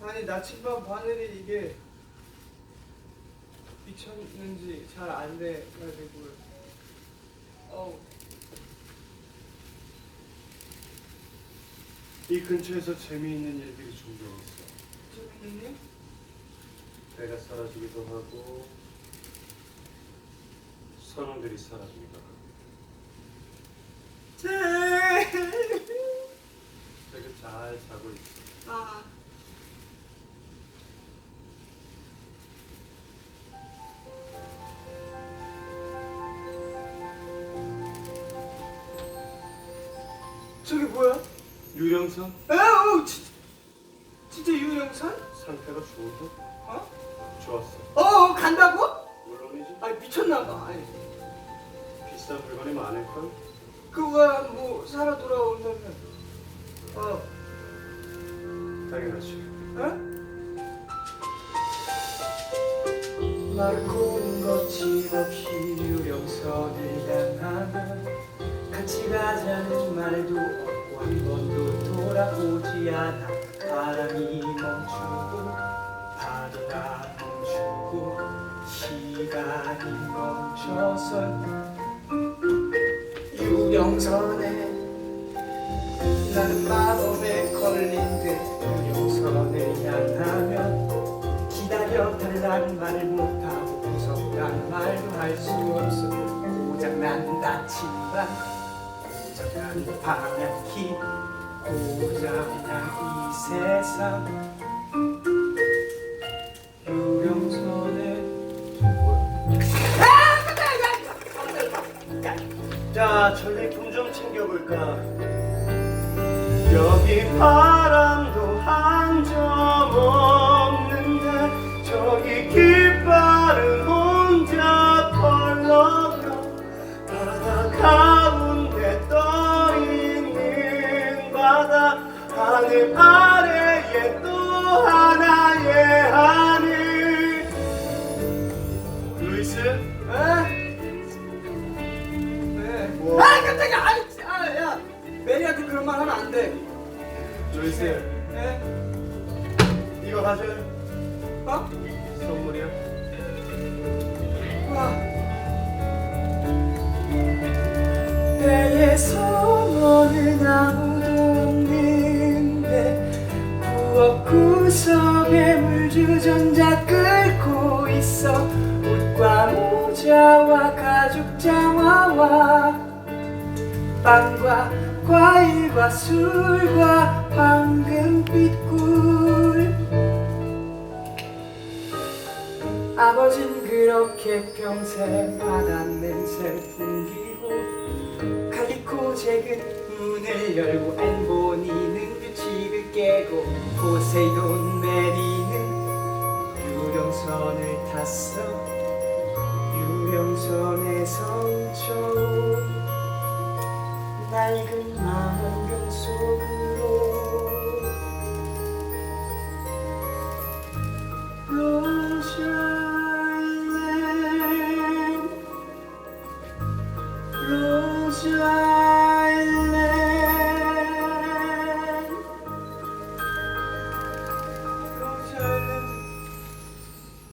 아니 나침반 바늘이 이게 미쳤는지 잘 안 돼가지고 어우 이 근처에서 재미있는 일들이 종종 있어. 재밌니? 배가 사라지기도 하고 선원들이 사라지기도 하고. 저기 뭐야? 유령선 에어 진짜 유영선? 상태가 좋은데? 어? 좋았어. 어 간다고? 물론이지. 아니 미쳤나봐. 아니 비싼 물건이 많을 걸. 그거야 뭐 살아 돌아온다면 어? 당연하지. 어? 마르코는 거침없이 같이 가자는 말도 없고 한 번도 돌아오지 않아. 바람이 멈추고 파도가 멈추고 시간이 멈춰서. 유령선에 나는 마법에 걸린 듯 유령선을 향하면 기다려달란 말을 못하고 무섭단 말도 할 수 없어. 고장난 다치만 고장난 방향키 고장난 이 세상. 유령선에 자, 전리품 좀 챙겨볼까? 여기 바 바다 하늘 아래에 또 하나의 하늘 루이스? 네. 뭐? 아 깜짝이야 아, 야 메리한테 그런 말 하면 안돼 루이스 네? 이거 가져 어? 선물이야 와. 배에서는 아무 구석에 물주전자 끓고 있어. 옷과 모자와 가죽 장화와 빵과 과일과 술과 황금빛 꿀. 아버진 그렇게 평생 바다 냄새 풍기고 칼리코 제근 문을 열고 규칙을 깨고 포세이돈 메리는 유령선을 탔어. 유령선에서 훔쳐온 낡은